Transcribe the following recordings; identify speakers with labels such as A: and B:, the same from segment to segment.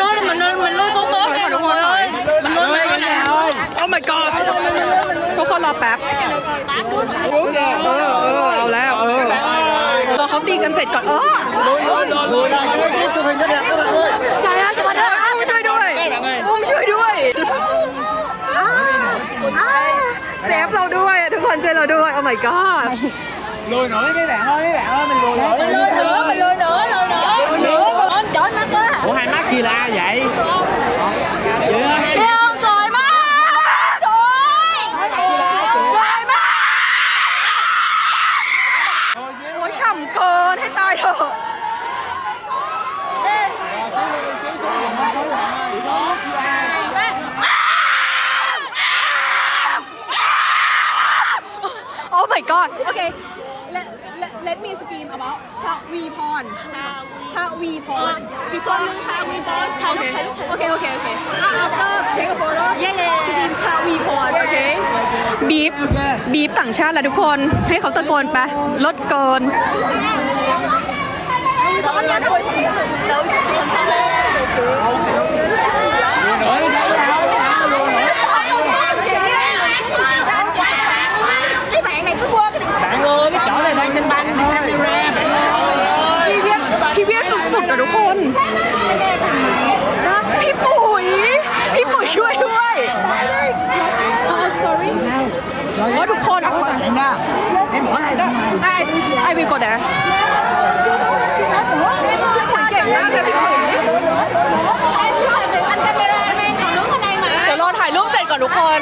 A: ล้นมันล้นมันล้นตรงโ
B: ต๊ะเลยทุกคนเลย
A: มันล้นไปแล้ว
B: โอ้ my god ทุกคนรอแป๊บ
A: เอ
B: อเออเอาแล้วเออตอนเขาตีกันเสร็จก่อนเออใจอะจะมาเถอะอุ้มช่วยด้วยอุ้มช่วยด้วยเซฟเราด้วยทุกคนช่วยเราด้วยโอ้ my god
A: ลยหน่อยไม่แหลงไม่แหลงมันลยหน่อยลยหน่อยลยหน่อยลยหน่อย ลีลาใหญ่เยอ
B: ะ ฉ่ำเกินให้ตายเถอะโอ้ my god โอเค let me scream about ชาวีพรชาวีพร before you ชาวีพร okay okay okay okay after take a photo yeah yeah scream ชาวีพร okay บีบบีบต่างชาติแล้วทุกคนให้เขาตะโกนไปลดเกิน สุดๆอะทุกคนนะพี่ปุ๋ย พี่ปุ๋ยช่วยด้วยอ๋อ
A: sorry
B: โอ้ทุกคน em bỏ này đó ไอไอวีกดแดพี่ปุ๋ยเก่งมากเลยพี่ปุ๋ย
A: anh camera anh em còn đứng ở đây mà เดี๋ยว
B: รอถ่ายรูปเสร็จก่อนทุกคน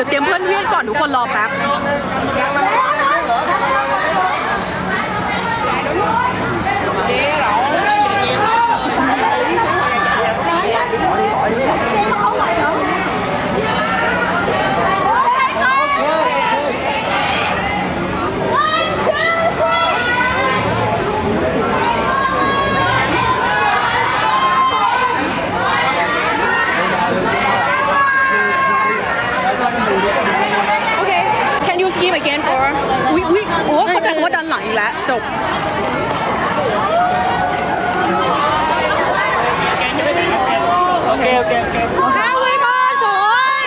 B: ดี๋ยวเตรียมเพื่อนเวียนก่อนทุกคนรอแป๊บ โอเค can you scream again for วิวิโอ้เข้าใจคำว่าดันหลังอีก แล้วจบ ok ok ok ห้าวิบอลสวย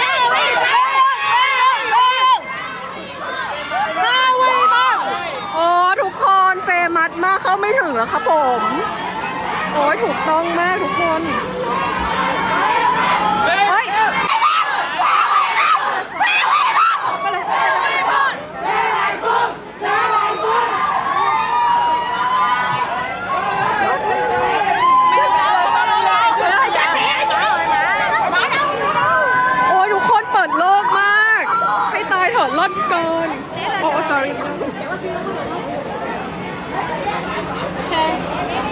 B: ห้าวิบอลโอ้ทุกคนเฟมัสมากเข้าไม่ถึงแล้วครับผม โอ้ยถูกต้องมากทุกคน ถอดรถเกิน โอ้ sorry โอเ